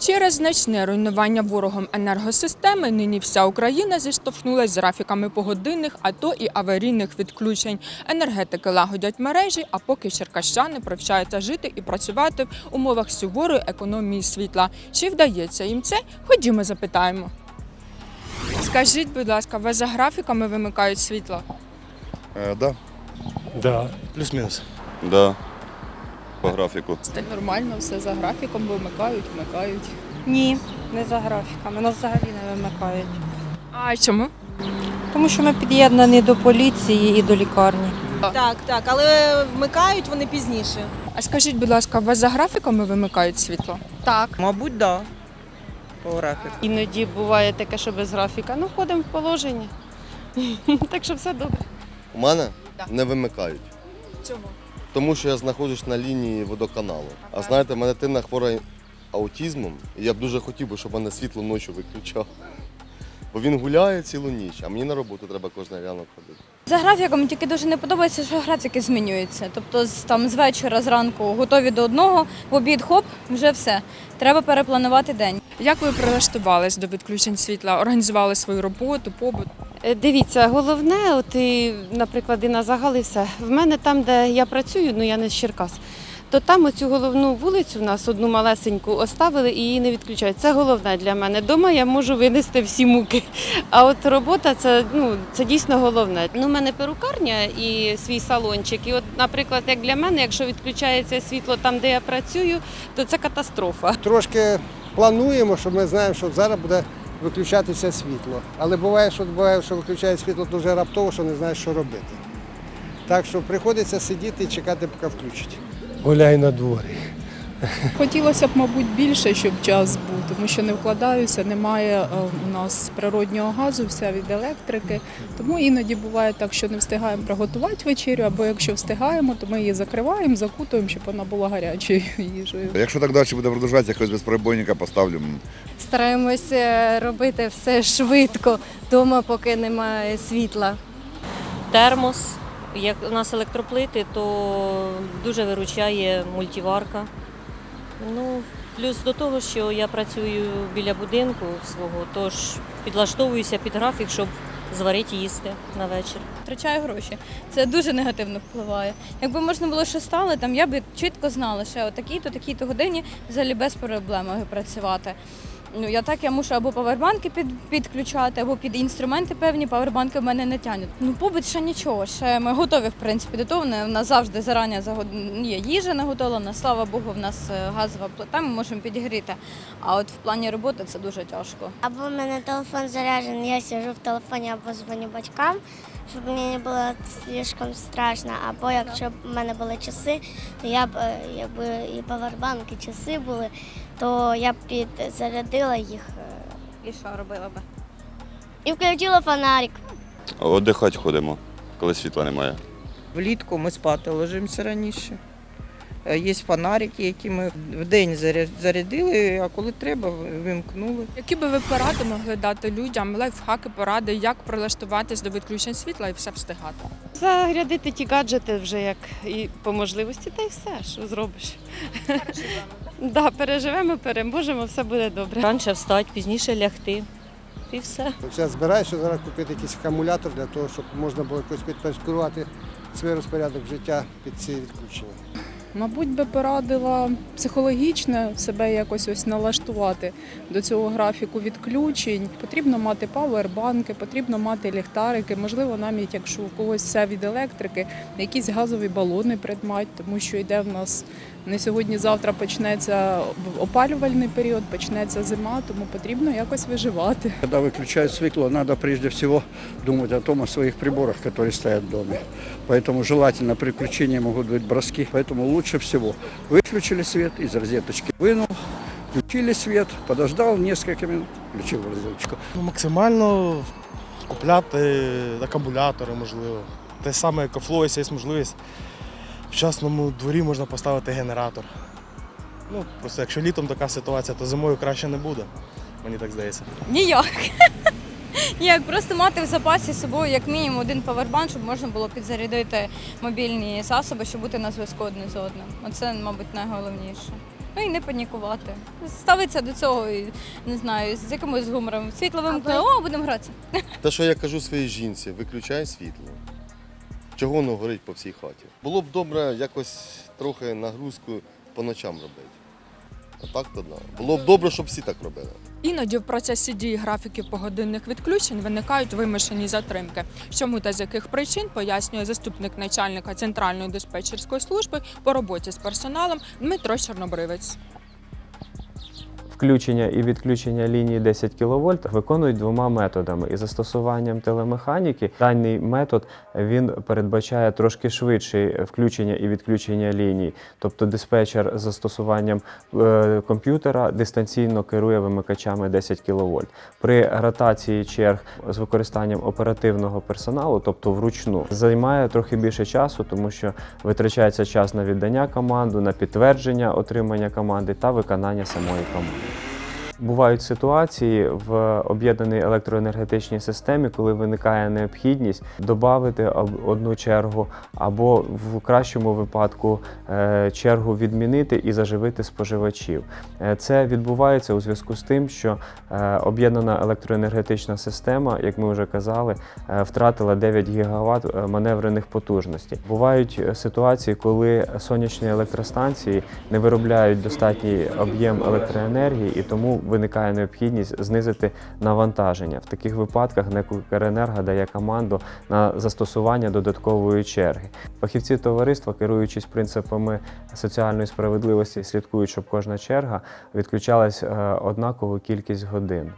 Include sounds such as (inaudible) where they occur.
Через значне руйнування ворогом енергосистеми нині вся Україна зіштовхнулася з графіками погодинних, а то і аварійних відключень. Енергетики лагодять мережі, а поки черкащани привчаються жити і працювати в умовах суворої економії світла. Чи вдається їм це? Ходімо, запитаємо. Скажіть, будь ласка, вас за графіками вимикають світло? Е, да. Да. Плюс-мінус. Да, по графіку. Це нормально, все за графіком вимикають, вмикають. Ні, не за графіками. Нас взагалі не вимикають. А чому? Тому що ми під'єднані до поліції і до лікарні. Так, так, але вмикають вони пізніше. А скажіть, будь ласка, у вас за графіками вимикають світло? Так. Мабуть, да. По графіку. Іноді буває таке, що без графіка. Ну, входимо в положення. (laughs) так що все добре. У мене Да. не вимикають, Чому? Тому що я знаходжусь на лінії водоканалу. А знаєте, мене дитина хвора аутизмом, і я б дуже хотів би, щоб мене світло ночі виключав. Бо він гуляє цілу ніч, а мені на роботу треба кожен ранок ходити. За графіком тільки дуже не подобається, що графіки змінюються. Тобто з там з вечора, зранку готові до одного, в обід хоп, вже все. Треба перепланувати день. Як ви прилаштувались до відключень світла? Організували свою роботу, побут? Е, Дивіться, головне, от і, наприклад, і на загал і все. В мене там, де я працюю, ну я не з Черкас, то там оцю головну вулицю в нас одну малесеньку оставили і її не відключають. Це головне для мене. Дома я можу винести всі муки. А от робота це, ну, це дійсно головне. Ну, у мене перукарня і свій салончик. І от, наприклад, як для мене, якщо відключається світло там, де я працюю, то це катастрофа. Трошки плануємо, що ми знаємо, що зараз буде виключатися світло. Але буває, що буває, що виключає світло дуже раптово, що не знаєш, що робити. Так що приходиться сидіти і чекати, поки включить. Гуляй на дворі. Хотілося б, мабуть, більше, щоб час був, тому що не вкладаюся, немає е, у нас природнього газу, вся від електрики. Тому іноді буває так, що не встигаємо приготувати вечерю, або якщо встигаємо, то ми її закриваємо, закутуємо, щоб вона була гарячою (laughs) їжею. Якщо так далі буде продовжуватися, якогось безперебойника поставлю. Стараємося робити все швидко вдома, поки немає світла. термос. Як у нас електроплити, то дуже виручає мультиварка. Ну, плюс до того, що я працюю біля будинку свого, тож підлаштовуюся під графік, щоб зварити їсти на вечір. Втрачаю гроші. Це дуже негативно впливає. Якби можна було що стало, там я б чітко знала, що о такій-то, такій-то годині взагалі без проблем працювати. Ну, я так я мушу або павербанки під, підключати, або під інструменти певні павербанки в мене не тянуть. Ну, побут ще нічого. Ще ми готові, в принципі, до того. У нас завжди зарані загод- є їжа наготовлена. Слава Богу, в нас е, газова плита, ми можемо підігріти. А от в плані роботи це дуже тяжко. Або в мене телефон заряджений, я сижу в телефоні або дзвоню батькам, щоб мені не було слишком страшно. Або якщо б в мене були часи, то я б, е, якби і павербанки, часи були, то я б підзарядила їх е, і що робила би? І включила фонарик. Одихати ходимо, коли світла немає. Влітку ми спати ложимося раніше. Е, Є фонарики, які ми вдень заря- зарядили, а коли треба, вимкнули. Які би ви поради могли дати людям, лайфхаки, поради, як прилаштуватись до відключень світла і все встигати? Зарядити ті гаджети вже як і по можливості, та й все, що зробиш. Да, переживемо, переможемо, все буде добре. Раніше встати, пізніше лягти. І все. Зараз збираюся зараз купити якийсь акумулятор для того, щоб можна було якось підпорядкувати свій розпорядок життя під ці відключення. Мабуть, би порадила психологічно себе якось ось налаштувати до цього графіку відключень. Потрібно мати павербанки, потрібно мати ліхтарики, можливо, навіть якщо у когось все від електрики, якісь газові балони придмать, тому що йде в нас не сьогодні-завтра почнеться опалювальний період, почнеться зима, тому потрібно якось виживати. Когда выключают светло, надо прежде всего думать о том, о своих приборах, которые стоят в доме. Поэтому желательно при включении могут быть броски. Поэтому лучше всего выключили свет из розеточки, вынул, включили свет, подождал несколько минут, включил в розеточку. Ну, максимально купляти акумулятори, можливо. Те саме екофло, якщо є можливість. В частному дворі можна поставити генератор. Ну, просто якщо літом така ситуація, то зимою краще не буде. Мені так здається. Ніяк. (laughs) Ніяк, просто мати в запасі з собою як мінімум один павербанк, щоб можна було підзарядити мобільні засоби, щоб бути на зв'язку одне з одним. Оце, мабуть, найголовніше. Ну і не панікувати. Ставиться до цього, і, не знаю, з якимось гумором. Світло вимкнули, о, будемо гратися. Те, що я кажу своїй жінці, виключай світло. Чого воно горить по всій хаті? Було б добре якось трохи нагрузку по ночам робити. А так то да. Було б добре, щоб всі так робили. Іноді в процесі дії графіків погодинних відключень виникають вимушені затримки. Чому та з яких причин пояснює заступник начальника центральної диспетчерської служби по роботі з персоналом Дмитро Чорнобривець. Включення і відключення лінії 10 кВт виконують двома методами. І застосуванням телемеханіки даний метод він передбачає трошки швидше включення і відключення ліній. Тобто диспетчер з застосуванням е, комп'ютера дистанційно керує вимикачами 10 кВт. При ротації черг з використанням оперативного персоналу, тобто вручну, займає трохи більше часу, тому що витрачається час на віддання команду, на підтвердження отримання команди та виконання самої команди. Бувають ситуації в об'єднаній електроенергетичній системі, коли виникає необхідність додати одну чергу, або в кращому випадку е, чергу відмінити і заживити споживачів. Е, Це відбувається у зв'язку з тим, що е, об'єднана електроенергетична система, як ми вже казали, втратила 9 ГВт маневрених потужностей. Бувають ситуації, коли сонячні електростанції не виробляють достатній об'єм електроенергії, і тому виникає необхідність знизити навантаження. В таких випадках НЕК «Укренерго» дає команду на застосування додаткової черги. Фахівці товариства, керуючись принципами соціальної справедливості, слідкують, щоб кожна черга відключалась е, однакову кількість годин.